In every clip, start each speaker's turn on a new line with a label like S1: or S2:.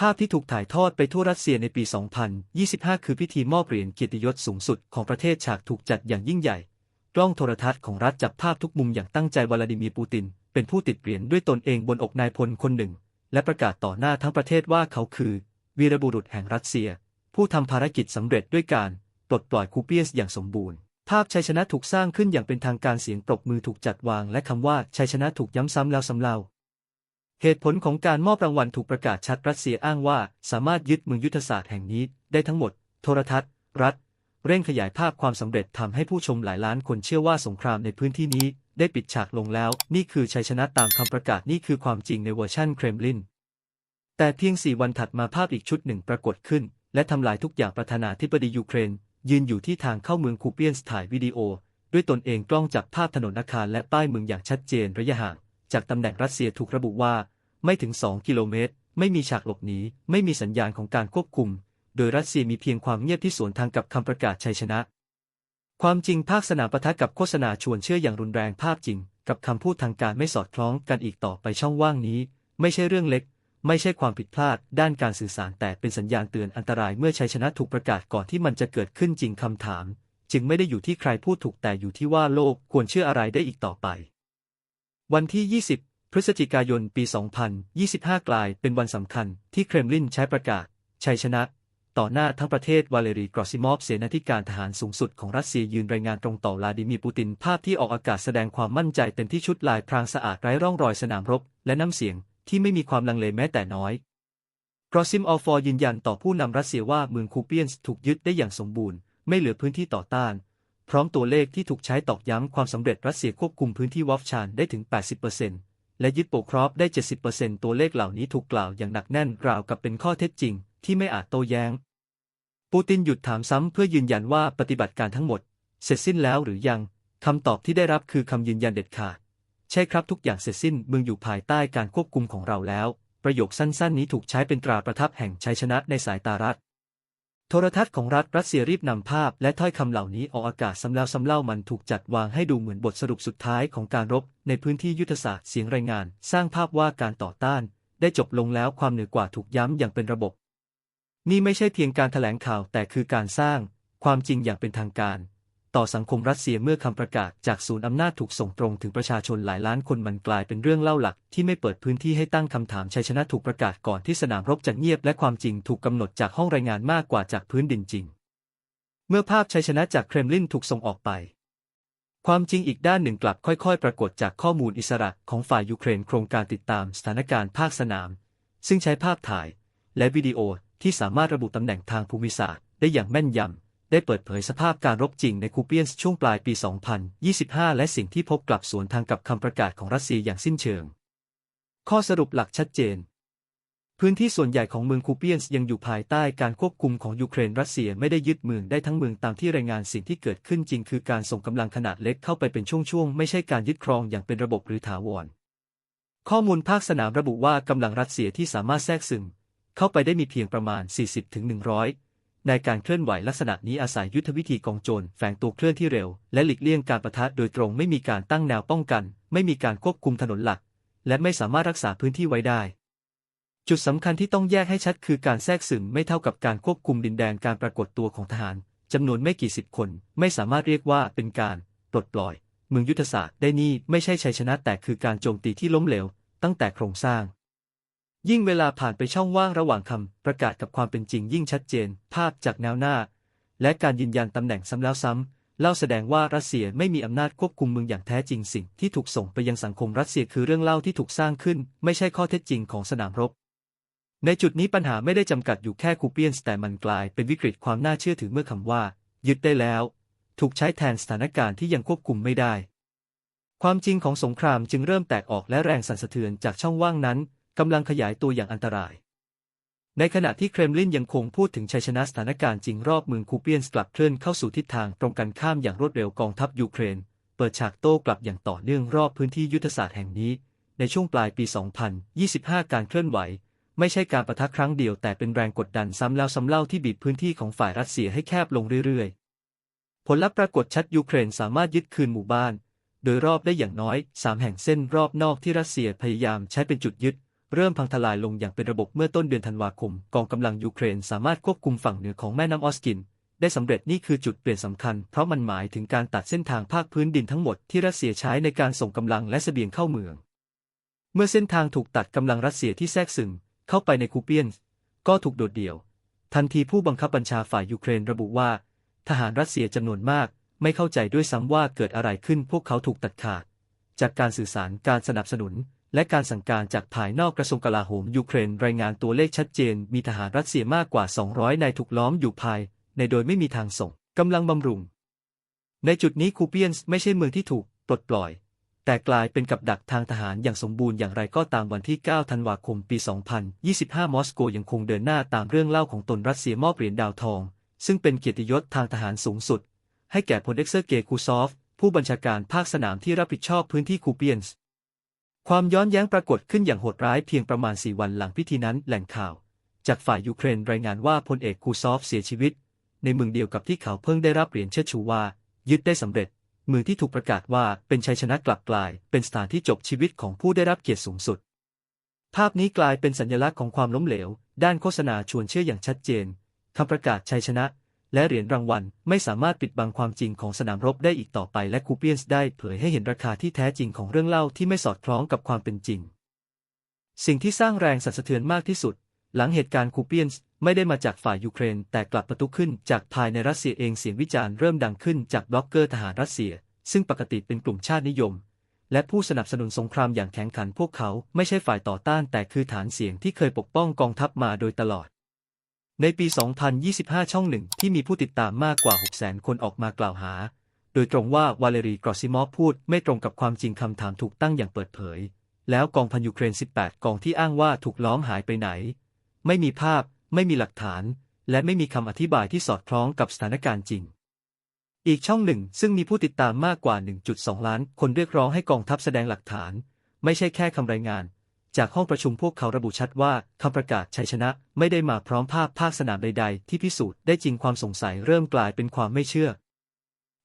S1: ภาพที่ถูกถ่ายทอดไปทั่วรัสเซียในปี 2025 คือพิธีมอบเหรียญเกียรติยศสูงสุดของประเทศฉากถูกจัดอย่างยิ่งใหญ่ กล้องโทรทัศน์ของรัฐจับภาพทุกมุมอย่างตั้งใจวลาดิมีร์ปูติน เป็นผู้ติดเหรียญด้วยตนเองบนอกนายพลคนหนึ่ง และประกาศต่อหน้าทั้งประเทศว่าเขาคือ วีรบุรุษแห่งรัสเซีย ผู้ทำภารกิจสำเร็จด้วยการปลดปล่อยคูเปียสอย่างสมบูรณ์ ภาพชัยชนะถูกสร้างขึ้นอย่างเป็นทางการเสียงปรบมือถูกจัดวาง และคำว่าชัยชนะถูกย้ำซ้ำแล้วซ้ำเล่า เหตุผลของการมอบรางวัลถูกประกาศชัดรัสเซียอ้างว่า สามารถยึดเมืองยุทธศาสตร์แห่งนี้ได้ทั้งหมด โทรทัศน์ รัฐ เร่งขยายภาพความสำเร็จทำให้ผู้ชมหลายล้านคนเชื่อว่าสงครามในพื้นที่นี้ได้ปิดฉากลงแล้ว นี่คือชัยชนะตามคำประกาศนี่คือความจริงในเวอร์ชันเครมลิน แต่เพียงสี่วันถัดมาภาพอีกชุดหนึ่งปรากฏขึ้น และทำลายทุกอย่างประธานาธิบดียูเครน ยืนอยู่ที่ทางเข้าเมืองคูเปียนส์ถ่ายวิดีโอ ด้วยตนเองกล้องจับภาพถนนอาคารและป้ายเมืองอย่างชัดเจนระยะห่างจากตำแหน่งรัสเซียถูกระบุว่า ไม่ถึง 2 กิโลเมตร ไม่มีฉากหลบหนี ไม่มีสัญญาณของการควบคุม โดยรัสเซียมีเพียงความเงียบที่สวนทางกับคำประกาศชัยชนะ ความจริงภาคสนามปะทะกับโฆษณาชวนเชื่ออย่างรุนแรงภาพจริง กับคำพูดทางการไม่สอดคล้องกันอีกต่อไปช่องว่างนี้ ไม่ใช่เรื่องเล็ก ไม่ใช่ความผิดพลาด ด้านการสื่อสารแต่เป็นสัญญาณเตือนอันตรายเมื่อชัยชนะถูกประกาศก่อนที่มันจะเกิดขึ้นจริงคำถาม จึงไม่ได้อยู่ที่ใครพูดถูกแต่อยู่ที่ว่าโลกควรเชื่ออะไรได้อีกต่อไป วันที่ 20 พฤศจิกายนปี 2025 กลายเป็นวันสำคัญที่เครมลินใช้ประกาศ ชัยชนะ ต่อหน้าทั้งประเทศวาเลรีกรอซิมอฟเสนาธิการทหารสูงสุดของรัสเซียยืนรายงานตรงต่อลาดิมีปูตินภาพที่ออกอากาศแสดงความมั่นใจเต็มที่ชุดลายพรางสะอาดไร้ร่องรอยสนามรบ และน้ำเสียงที่ไม่มีความลังเลแม้แต่น้อยกรอซิมออฟอยืนยันต่อผู้นำรัสเซียว่าเมืองคูเปียนส์ถูกยึดได้อย่างสมบูรณ์ไม่เหลือพื้นที่ต่อต้าน พร้อมตัวเลขที่ถูกใช้ตอกย้ำความสำเร็จรัสเซียควบคุมพื้นที่วอฟชานได้ถึง 80% และยึดโปครอฟได้ 70%ตัวเลขเหล่านี้ถูกกล่าวอย่างหนักแน่นราวกับเป็นข้อเท็จจริง ที่ไม่อาจโต้แย้ง ปูตินหยุดถามซ้ำเพื่อยืนยันว่าปฏิบัติการทั้งหมด เสร็จสิ้นแล้วหรือยังคำตอบที่ได้รับคือคำยืนยันเด็ดขาด ใช่ครับทุกอย่างเสร็จสิ้นเมืองอยู่ภายใต้การควบคุมของเราแล้ว ประโยคสั้นๆ นี้ถูกใช้เป็นตราประทับแห่งชัยชนะในสายตารัฐ โทรทัศน์ของรัฐรัสเซียรีบนำภาพและถ้อยคำเหล่านี้ออกอากาศซ้ำแล้วซ้ำเล่ามันถูกจัดวางให้ดูเหมือนบทสรุปสุดท้ายของการรบ ในพื้นที่ยุทธศาสตร์เสียงรายงาน สร้างภาพว่าการต่อต้าน ได้จบลงแล้วความเหนือกว่าถูกย้ำอย่างเป็นระบบ นี่ไม่ใช่เพียงการถแถลงข่าวแต่คือการสร้าง ความจริงอย่างเป็นทางการ ต่อสังคมรัสเซียเมื่อคำประกาศจากศูนย์อำนาจถูกส่งตรงถึงประชาชนหลายล้านคนมันกลายเป็นเรื่องเล่าหลัก ที่ไม่เปิดพื้นที่ให้ตั้งคำถามชัยชนะถูกประกาศก่อนที่สนามรบจะเงียบและความจริงถูกกำหนดจากห้องรายงานมากกว่าจากพื้นดินจริง เมื่อภาพชัยชนะจากเครมลินถูกส่งออกไป ความจริงอีกด้านหนึ่งกลับค่อย ๆ ปรากฏจากข้อมูลอิสระของฝ่ายยูเครนโครงการติดตามสถานการณ์ภาคสนาม ซึ่งใช้ภาพถ่าย และวิดีโอที่สามารถระบุตำแหน่งทางภูมิศาสตร์ ได้อย่างแม่นยำ ได้เปิดเผยสภาพการรบจริงในคูเปียนส์ช่วงปลายปี 2025 และสิ่งที่พบกลับสวนทางกับคำประกาศของรัสเซียอย่างสิ้นเชิง ข้อสรุปหลักชัดเจน พื้นที่ส่วนใหญ่ของเมืองคูเปียนส์ยังอยู่ภายใต้การควบคุมของยูเครนรัสเซียไม่ได้ยึดเมืองได้ทั้งเมืองตามที่รายงานสิ่งที่เกิดขึ้นจริง คือการส่งกำลังขนาดเล็กเข้าไปเป็นช่วงๆไม่ใช่การยึดครองอย่างเป็นระบบหรือถาวร ข้อมูลภาคสนามระบุว่ากำลังรัสเซียที่สามารถแทรกซึมเข้าไปได้มีเพียงประมาณ 40-100 ในการเคลื่อนไหวลักษณะนี้อาศัยยุทธวิธีกองโจรแฝงตัวเคลื่อนที่เร็ว และหลีกเลี่ยงการประทะโดยตรงไม่มีการตั้งแนวป้องกัน ไม่มีการควบคุมถนนหลัก และไม่สามารถรักษาพื้นที่ไว้ได้ จุดสำคัญที่ต้องแยกให้ชัดคือการแทรกซึมไม่เท่ากับการควบคุมดินแดนการปรากฏตัวของทหารจำนวนไม่กี่สิบคน ไม่สามารถเรียกว่าเป็นการปลดปล่อยเมืองยุทธศาสตร์ได้นี่ไม่ใช่ชัยชนะแต่คือการโจมตีที่ล้มเหลว ตั้งแต่โครงสร้าง ยิ่งเวลาผ่านไปช่องว่างระหว่างคำประกาศกับความเป็นจริงยิ่งชัดเจน ภาพจากแนวหน้า และการยืนยันตำแหน่งซ้ำแล้วซ้ำเล่าแสดงว่ารัสเซียไม่มีอำนาจควบคุมเมืองอย่างแท้จริงสิ่งที่ถูกส่งไปยังสังคมรัสเซียคือเรื่องเล่าที่ถูกสร้างขึ้น ไม่ใช่ข้อเท็จจริงของสนามรบ ในจุดนี้ปัญหาไม่ได้จำกัดอยู่แค่คูเปียนส์แต่มันกลายเป็นวิกฤตความน่าเชื่อถือเมื่อคำว่า ยึดได้แล้ว ถูกใช้แทนสถานการณ์ที่ยังควบคุมไม่ได้ ความจริงของสงครามจึงเริ่มแตกออกและแรงสั่นสะเทือนจากช่องว่างนั้น กำลังขยายตัวอย่างอันตราย ในขณะที่เครมลินยังคงพูดถึงชัยชนะสถานการณ์จริงรอบเมืองคูเปียนส์กลับเคลื่อนเข้าสู่ทิศทางตรงกันข้ามอย่างรวดเร็วกองทัพยูเครน เปิดฉากโต้กลับอย่างต่อเนื่องรอบพื้นที่ยุทธศาสตร์แห่งนี้ ในช่วงปลายปี 2025 การเคลื่อนไหว ไม่ใช่การประทะครั้งเดียวแต่เป็นแรงกดดันซ้ำแล้วซ้ำเล่าที่บีบพื้นที่ของฝ่ายรัสเซียให้แคบลงเรื่อยๆ ผลลัพธ์ปรากฏชัดยูเครนสามารถยึดคืนหมู่บ้านโดยรอบได้อย่างน้อย 3 แห่งเส้นรอบนอกที่รัสเซียพยายามใช้เป็นจุดยึด เริ่มพังทลายลงอย่างเป็นระบบเมื่อต้นเดือนธันวาคม กองกำลังยูเครนสามารถควบคุมฝั่งเหนือของแม่น้ำออสกิน ได้สำเร็จนี่คือจุดเปลี่ยนสำคัญ เพราะมันหมายถึงการตัดเส้นทางภาคพื้นดินทั้งหมดที่รัสเซียใช้ในการส่งกำลังและเสบียงเข้าเมือง เมื่อเส้นทางถูกตัดกำลังรัสเซียที่แทรกซึมเข้าไปในคูเปียนก็ถูกโดดเดี่ยว ทันทีผู้บังคับบัญชาฝ่ายยูเครนระบุว่า ทหารรัสเซียจำนวนมาก ไม่เข้าใจด้วยซ้ำว่าเกิดอะไรขึ้นพวกเขาถูกตัดขาด จากการสื่อสารการสนับสนุน และการสั่งการจากภายนอกกระทรวงกลาโหมยูเครนรายงานตัวเลขชัดเจน มีทหารรัสเซียมากกว่า 200 นายถูกล้อมอยู่ภาย ในโดยไม่มีทางส่งกำลังบำรุง ในจุดนี้คูเปียนส์ไม่ใช่เมืองที่ถูกปลดปล่อย แต่กลายเป็นกับดักทางทหารอย่างสมบูรณ์อย่างไรก็ตามวันที่ 9 ธันวาคม ปี 2025 มอสโกยังคงเดินหน้าตามเรื่องเล่าของตนรัสเซียมอบเหรียญดาวทอง ซึ่งเป็นเกียรติยศทางทหารสูงสุด ให้แก่พลเอกเซอร์เกย์คูซอฟผู้บัญชาการภาคสนามที่รับผิดชอบพื้นที่คูเปียนส์ ความย้อนแย้งปรากฏขึ้นอย่างโหดร้ายเพียงประมาณ4วันหลังพิธีนั้นแหล่งข่าว จากฝ่ายยูเครนรายงานว่าพลเอกคูซอฟเสียชีวิต ในเมืองเดียวกับที่เขาเพิ่งได้รับเหรียญเชิดชูว่า ยึดได้สำเร็จ เมืองที่ถูกประกาศว่าเป็นชัยชนะกลับกลาย เป็นสถานที่จบชีวิตของผู้ได้รับเกียรติสูงสุด ภาพนี้กลายเป็นสัญลักษณ์ของความล้มเหลว ด้านโฆษณาชวนเชื่ออย่างชัดเจนคำประกาศชัยชนะ และเหรียญรางวัลไม่สามารถปิดบังความจริงของสนามรบได้อีกต่อไปและคูเปียนส์ได้เผยให้เห็นราคาที่แท้จริงของเรื่องเล่าที่ไม่สอดคล้องกับความเป็นจริง สิ่งที่สร้างแรงสั่นสะเทือนมากที่สุด หลังเหตุการณ์คูเปียนส์ไม่ได้มาจากฝ่ายยูเครน แต่กลับประทุขึ้นจากภายในรัสเซียเองเสียงวิจารณ์เริ่มดังขึ้นจากบล็อกเกอร์ทหารรัสเซีย ซึ่งปกติเป็นกลุ่มชาตินิยม และผู้สนับสนุนสงครามอย่างแข็งขันพวกเขาไม่ใช่ฝ่ายต่อต้านแต่คือฐานเสียงที่เคยปกป้องกองทัพมาโดยตลอด ในปี 2025 ช่องหนึ่งที่มีผู้ติดตามมากกว่า 600,000 คนออกมากล่าวหา โดยตรงว่าวาเลรีกรอซิมอฟพูดไม่ตรงกับความจริงคำถามถูกตั้งอย่างเปิดเผย แล้วกองพันยูเครน 18 กองที่อ้างว่าถูกล้อมหายไปไหน ไม่มีภาพ ไม่มีหลักฐาน และไม่มีคำอธิบายที่สอดคล้องกับสถานการณ์จริง อีกช่องหนึ่งซึ่งมีผู้ติดตามมากกว่า 1.2 ล้าน คนเรียกร้องให้กองทัพแสดงหลักฐาน ไม่ใช่แค่คำรายงาน จากห้องประชุมพวกเขาระบุชัดว่าคำประกาศชัยชนะไม่ได้มาพร้อมภาพภาคสนามใดๆ ที่พิสูจน์ได้จริงความสงสัยเริ่มกลายเป็นความไม่เชื่อ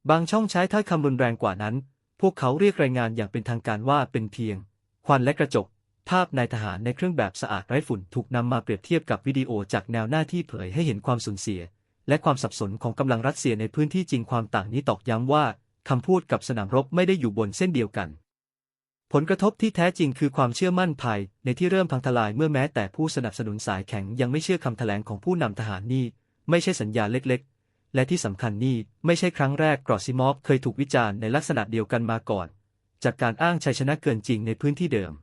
S1: บางช่องใช้ถ้อยคำรุนแรงกว่านั้น พวกเขาเรียกรายงานอย่างเป็นทางการว่าเป็นเพียง ควันและกระจก ภาพนายทหารในเครื่องแบบสะอาดไร้ฝุ่นถูกนำมาเปรียบเทียบกับวิดีโอจากแนวหน้าที่เผยให้เห็นความสูญเสีย และความสับสนของกำลังรัสเซียในพื้นที่จริงความต่างนี้ตอกย้ำว่าคำพูดกับสนามรบไม่ได้อยู่บนเส้นเดียวกัน ผลกระทบที่แท้จริงคือความเชื่อมั่นภายในที่เริ่มพังทลายเมื่อแม้แต่ผู้สนับสนุนสายแข็งยังไม่เชื่อคำแถลงของผู้นำทหารนี่ ไม่ใช่สัญญาเล็กๆ และที่สำคัญนี่ไม่ใช่ครั้งแรกกรอซิมอฟเคยถูกวิจารณ์ในลักษณะเดียวกันมาก่อน จากการอ้างชัยชนะเกินจริงในพื้นที่เดิม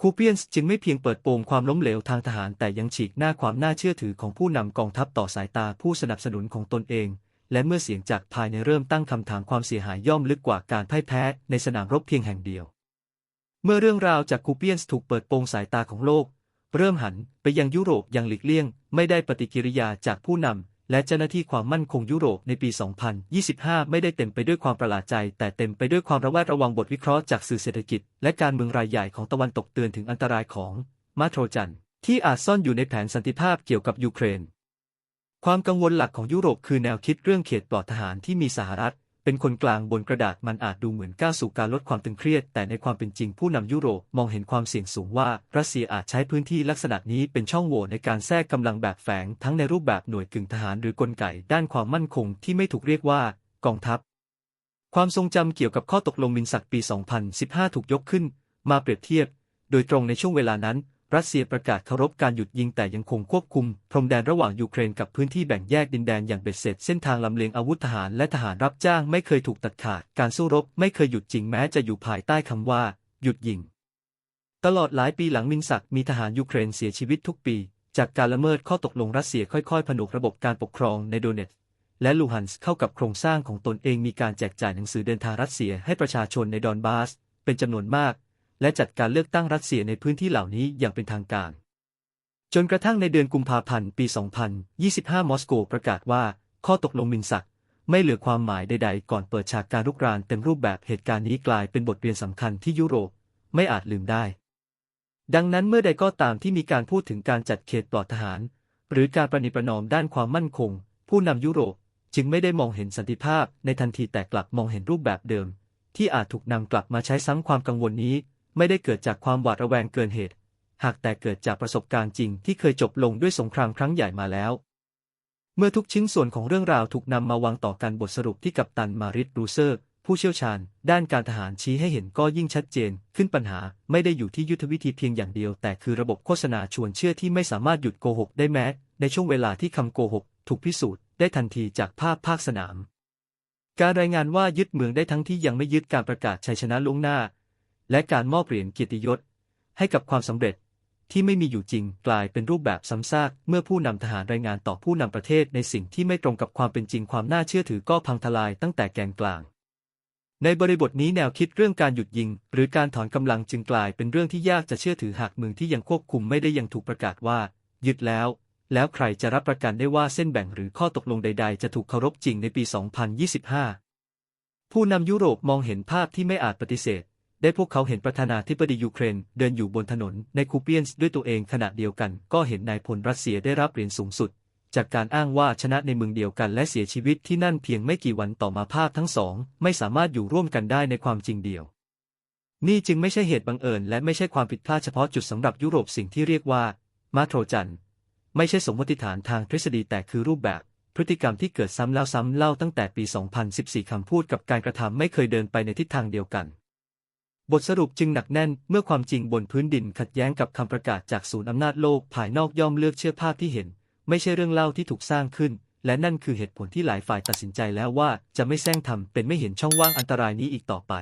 S1: คูเปียนส์จึงไม่เพียงเปิดโปงความล้มเหลวทางทหารแต่ยังฉีกหน้าความน่าเชื่อถือของผู้นำกองทัพต่อสายตาผู้สนับสนุนของตนเองและเมื่อเสียงจากภายในเริ่มตั้งคำถามความเสียหายย่อมลึกกว่าการพ่ายแพ้ในสนามรบเพียงแห่งเดียว เมื่อเรื่องราวจากคูเปียนส์ถูกเปิดโปงสายตาของโลก เริ่มหันไปยังยุโรปอย่างหลีกเลี่ยง ไม่ได้ปฏิกิริยาจากผู้นำและเจ้าหน้าที่ความมั่นคงยุโรปในปี 2025 ไม่ได้เต็มไปด้วยความประหลาดใจ แต่เต็มไปด้วยความระแวดระวังบทวิเคราะห์จากสื่อเศรษฐกิจ และการเมืองรายใหญ่ของตะวันตกเตือนถึงอันตรายของมาโทรจันที่อาจซ่อนอยู่ในแผนสันติภาพเกี่ยวกับยูเครน ความกังวลหลักของยุโรปคือแนวคิดเรื่องเขตปลอดทหารที่มีสหรัฐ เป็นคนกลางบนกระดาษมันอาจดูเหมือนก้าวสู่การลดความตึงเครียด แต่ในความเป็นจริงผู้นำยุโรปมองเห็นความเสี่ยงสูงว่า รัสเซียอาจใช้พื้นที่ลักษณะนี้เป็นช่องโหว่ในการแทรกกำลังแบบแฝง ทั้งในรูปแบบหน่วยกึ่งทหารหรือกลไกด้านความมั่นคงที่ไม่ถูกเรียกว่ากองทัพ ความทรงจำเกี่ยวกับข้อตกลงมินสักปี 2015 ถูกยกขึ้น มาเปรียบเทียบ โดยตรงในช่วงเวลานั้น รัสเซียประกาศเคารพการหยุดยิงแต่ยังคงควบคุม พรมแดนระหว่างยูเครนกับพื้นที่แบ่งแยกดินแดนอย่างเบ็ดเสร็จ เส้นทางลำเลียงอาวุธทหารและทหารรับจ้างไม่เคยถูกตัดขาด การสู้รบไม่เคยหยุดจริงแม้จะอยู่ภายใต้คำว่า หยุดยิง ตลอดหลายปีหลังมินสักมีทหารยูเครนเสียชีวิตทุกปี จากการละเมิดข้อตกลงรัสเซียค่อยๆ ผนวกระบบการปกครองในโดเนตและลูฮันส์เข้ากับโครงสร้างของตนเองมีการแจกจ่ายหนังสือเดินทางรัสเซียให้ประชาชนในดอนบาสเป็นจำนวนมาก และจัดการเลือกตั้งรัสเซียในพื้นที่เหล่านี้อย่างเป็นทางการ จนกระทั่งในเดือนกุมภาพันธ์ปี 2025 มอสโกประกาศว่า ข้อตกลงมินสักไม่เหลือความหมายใดๆ ก่อนเปิดฉากการรุกรานเต็มรูปแบบเหตุการณ์นี้กลายเป็นบทเรียนสำคัญที่ยุโรปไม่อาจลืมได้ ดังนั้นเมื่อใดก็ตามที่มีการพูดถึงการจัดเขตปลอดทหาร หรือการประนีประนอมด้านความมั่นคง ผู้นำยุโรปจึงไม่ได้มองเห็นสันติภาพในทันทีแต่กลับมองเห็นรูปแบบเดิม ที่อาจถูกนำกลับมาใช้ซ้ำความกังวลนี้ ไม่ได้เกิดจากความหวาดระแวงเกินเหตุ หากแต่เกิดจากประสบการณ์จริงที่เคยจบลงด้วยสงครามครั้งใหญ่มาแล้ว เมื่อทุกชิ้นส่วนของเรื่องราวถูกนำมาวางต่อกันบทสรุปที่กัปตันมาริสรูเซอร์ ผู้เชี่ยวชาญ ด้านการทหารชี้ให้เห็นก็ยิ่งชัดเจน ขึ้นปัญหาไม่ได้อยู่ที่ยุทธวิธีเพียงอย่างเดียว แต่คือระบบโฆษณาชวนเชื่อที่ไม่สามารถหยุดโกหกได้แม้ ในช่วงเวลาที่คำโกหกถูกพิสูจน์ได้ทันทีจากภาพภาคสนาม การรายงานว่ายึดเมืองได้ทั้งที่ยังไม่ยึดการประกาศชัยชนะล่วงหน้า และการมอบเหรียญเกียรติยศ ให้กับความสำเร็จที่ไม่มีอยู่จริงกลายเป็นรูปแบบซ้ำซากเมื่อผู้นำทหารรายงานต่อผู้นำประเทศในสิ่งที่ไม่ตรงกับความเป็นจริงความน่าเชื่อถือก็พังทลายตั้งแต่แกนกลาง ในบริบทนี้แนวคิดเรื่องการหยุดยิง หรือการถอนกำลังจึงกลายเป็นเรื่องที่ยากจะเชื่อถือหากเมืองที่ยังควบคุมไม่ได้ยังถูกประกาศว่ายึดแล้ว แล้วใครจะรับประกันได้ว่าเส้นแบ่งหรือข้อตกลงใด ๆ จะถูกเคารพจริงในปี 2025 ผู้นำยุโรปมองเห็นภาพที่ไม่อาจปฏิเสธ ได้พวกเขาเห็นประธานาธิบดียูเครนเดินอยู่บนถนนในคูเปียนส์ด้วยตัวเองขณะเดียวกัน ก็เห็นนายพลรัสเซียได้รับเหรียญสูงสุด จากการอ้างว่าชนะในเมืองเดียวกันและเสียชีวิตที่นั่นเพียงไม่กี่วันต่อมาภาพทั้งสอง ไม่สามารถอยู่ร่วมกันได้ในความจริงเดียว นี่จึงไม่ใช่เหตุบังเอิญ และไม่ใช่ความผิดพลาดเฉพาะจุดสำหรับยุโรปสิ่งที่เรียกว่ามาโทรจันไม่ใช่สมมติฐานทางทฤษฎีแต่คือรูปแบบพฤติกรรมที่เกิดซ้ำแล้วซ้ำเล่าตั้งแต่ปี 2014 คำพูดกับการกระทำไม่เคยเดินไปในทิศทางเดียวกัน บทสรุปจึงหนักแน่นเมื่อความจริงบนพื้นดินขัดแย้งกับคำประกาศจากศูนย์อำนาจโลกภายนอกย่อมเลือกเชื่อภาพที่เห็น ไม่ใช่เรื่องเล่าที่ถูกสร้างขึ้น และนั่นคือเหตุผลที่หลายฝ่ายตัดสินใจแล้วว่าจะไม่แซงทำเป็นไม่เห็นช่องว่างอันตรายนี้อีกต่อไป